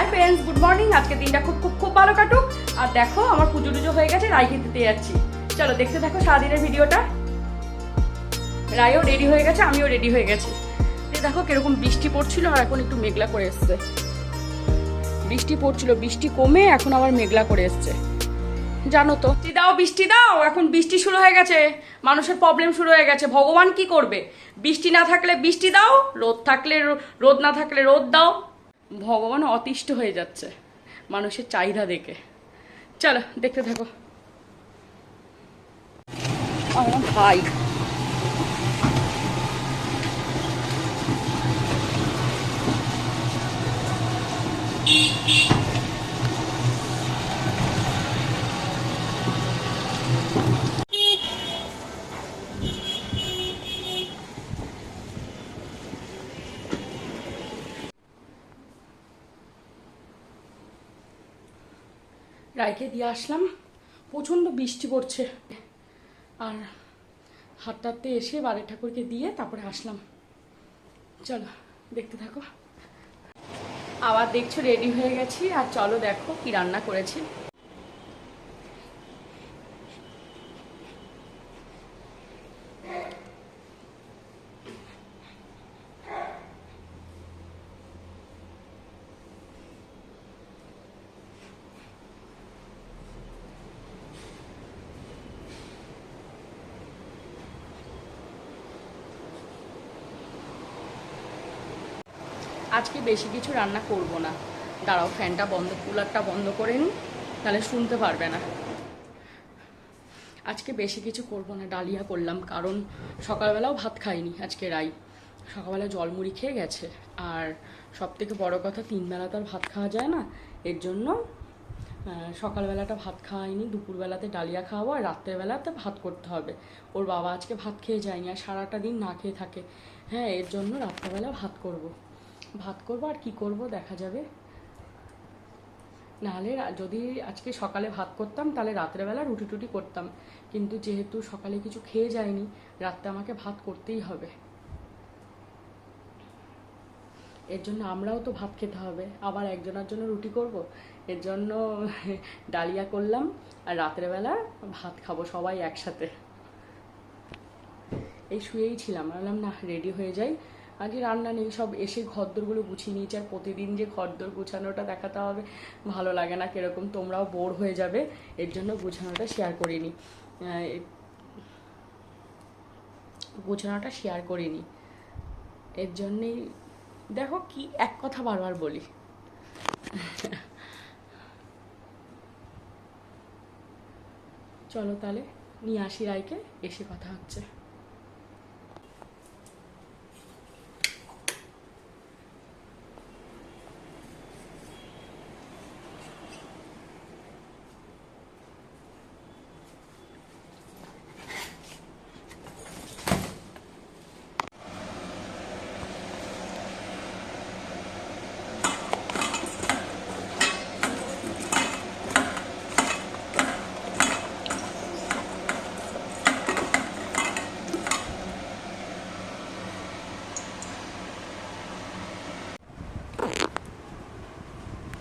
Hi friends good morning আজকে দিনটা খুব খুব খুব ভালো কাটুক। আর দেখো, আমার পুজো টুজো হয়ে গেছে রাই খেতে যাচ্ছি। চলো, দেখতে থাকো সারাদিনের ভিডিওটা। রায়ও রেডি হয়ে গেছে, আমিও রেডি হয়ে গেছি। দেখো কীরকম বৃষ্টি পড়ছিল, আর এখন একটু মেঘলা করে এসছে। বৃষ্টি পড়ছিল, বৃষ্টি কমে এখন আবার মেঘলা করে এসছে। জানো তো বৃষ্টি দাও বৃষ্টি দাও, এখন বৃষ্টি শুরু হয়ে গেছে। মানুষের প্রবলেম শুরু হয়ে গেছে, ভগবান কি করবে? বৃষ্টি না থাকলে বৃষ্টি দাও, রোদ থাকলে রোদ না থাকলে রোদ দাও। ভগবান অতিষ্ঠ হয়ে যাচ্ছে মানুষের চাহিদা দেখে। চলো দেখতে থাকো। ভাই। রায়কে দিয়ে আসলাম। প্রচণ্ড বৃষ্টি পড়ছে। আর হাঁটতে এসে বারে ঠাকুরকে দিয়ে তারপরে আসলাম। চলো, দেখতে থাকো। আবার দেখছ, রেডি হয়ে গেছি। আর চলো দেখো কি রান্না করেছি। আজকে বেশি কিছু রান্না করব না। দাঁড়াও, ফ্যানটা বন্ধ, কুলারটা বন্ধ করে নিই, তাহলে শুনতে পারবে না। আজকে বেশি কিছু করব না, ডালিয়া করলাম, কারণ সকালবেলাও ভাত খাইনি আজকে রাই। সকালবেলা জলমুড়ি খেয়ে গেছে, আর সব থেকে বড় কথা তিনবেলা তো আর ভাত খাওয়া যায় না, এর জন্য সকালবেলাটা ভাত খাওয়াইনি, দুপুরবেলাতে ডালিয়া খাওয়াবো, আর রাত্রেবেলাতে ভাত করতে হবে। ওর বাবা আজকে ভাত খেয়ে যায়নি, আর সারাটা দিন না খেয়ে থাকে। হ্যাঁ এর জন্য রাত্রেবেলা ভাত করব। ভাত করব আর কি করব, দেখা যাবে। নাহলে যদি আজকে সকালে ভাত করতাম, তাহলে রাত্রেবেলা রুটি টুটি করতাম। কিন্তু যেহেতু সকালে কিছু খেয়ে যায়নি রাত্রে আমাকে ভাত করতেই হবে। এর জন্য আমরাও তো ভাত খেতে হবে। আবার একজনের জন্য রুটি করব। এর জন্য ডালিয়া করলাম আর রাত্রেবেলা ভাত খাব সবাই একসাথে। এই শুয়েই ছিলাম। বললাম, না রেডি হয়ে যাই। আজকে রান্না নেই, সব এসে ঘরদোরগুলো গুছিয়ে নিয়েছি, আর প্রতিদিন যে ঘরদোর গুছানোটা দেখাতে হবে, ভালো লাগে না কীরকম, তোমরাও বোর হয়ে যাবে, এর জন্য গুছানোটা শেয়ার করিনি গুছানোটা শেয়ার করিনি এর জন্যেই, দেখো কি এক কথা বারবার বলি। চলো তাহলে, নিয়ে আসি রায়কে, এসে কথা হচ্ছে।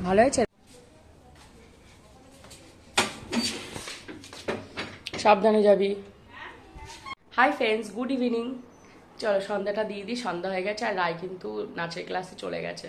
ভালো হয়েছে? সাবধানে যাবি। হাই ফ্রেন্ডস গুড ইভিনিং চলো সন্ধ্যাটা দিয়ে দিই, সন্ধ্যা হয়ে গেছে আর রায় কিন্তু নাচের ক্লাসে চলে গেছে।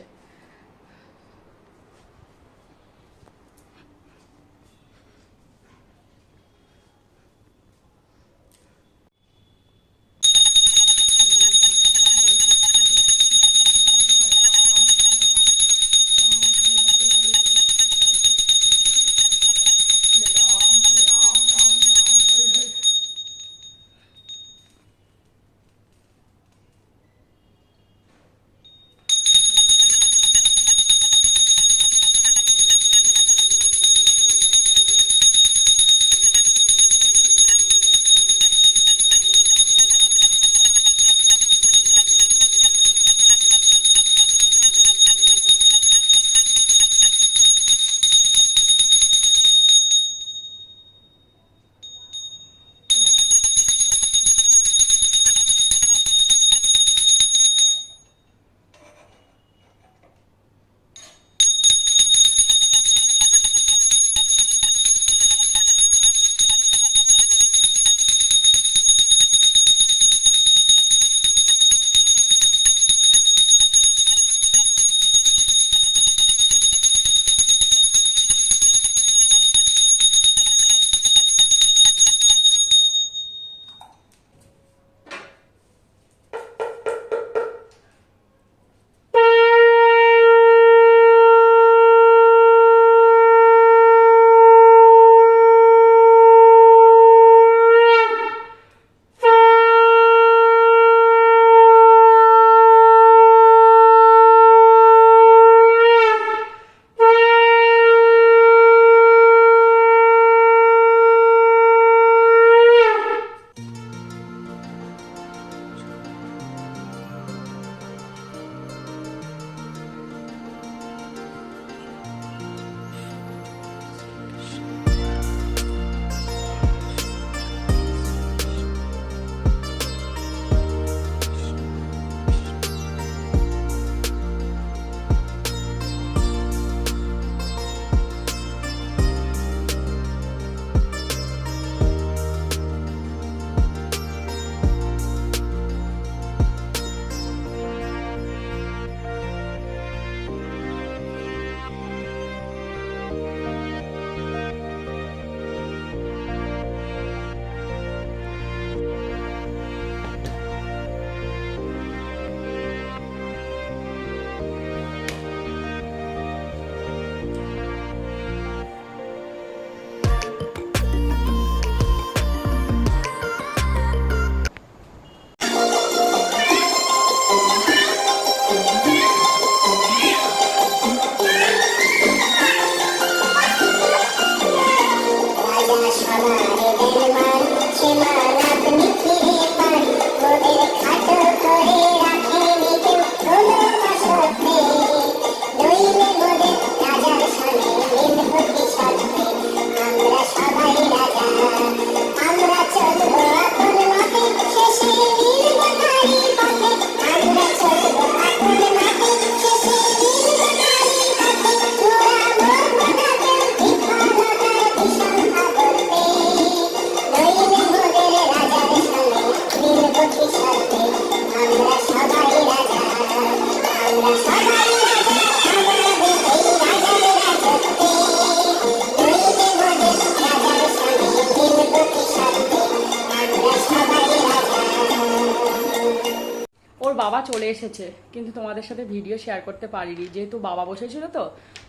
বাবা চলে এসেছে, কিন্তু তোমাদের সাথে ভিডিও শেয়ার করতে পারিনি। যেহেতু বাবা বসেছিল তো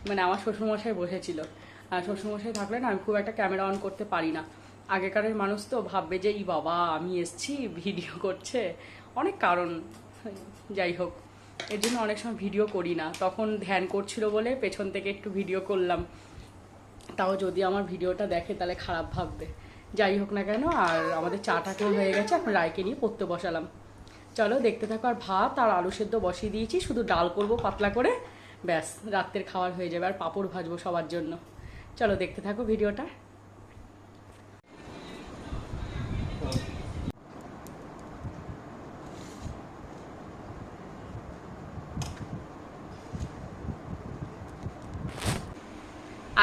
মানে আমার শ্বশুরমশাই বসেছিল। আর শ্বশুরমশাই থাকলে না, আমি খুব একটা ক্যামেরা অন করতে পারি না। আগেকারের মানুষ তো ভাববে যে, ই বাবা, আমি এসছি ভিডিও করছে। অনেক কারণ, যাই হোক। এর জন্য অনেক সময় ভিডিও করি না। তখন ধ্যান করছিল বলে পেছন থেকে একটু ভিডিও করলাম। তাও যদি আমার ভিডিওটা দেখে, তাহলে খারাপ ভাববে। যাই হোক না কেন, আর আমাদের চাটাকেও হয়ে গেছে, এখন রায়কে নিয়ে পড়তে বসালাম। চলো দেখতে থাকো আর ভাত আর আলু সেদ্ধ বসিয়ে দিয়েছি, শুধু ডাল করব পাতলা করে। ব্যাস, রাত্রের খাবার হয়ে যাবে আর পাঁপড় ভাজবো সবার জন্য। চলো দেখতে থাকো ভিডিওটা।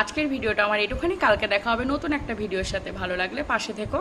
আজকের ভিডিওটা আমার এটুখানি। কালকে দেখা হবে নতুন একটা ভিডিওর সাথে। ভালো লাগলে পাশে থেকো।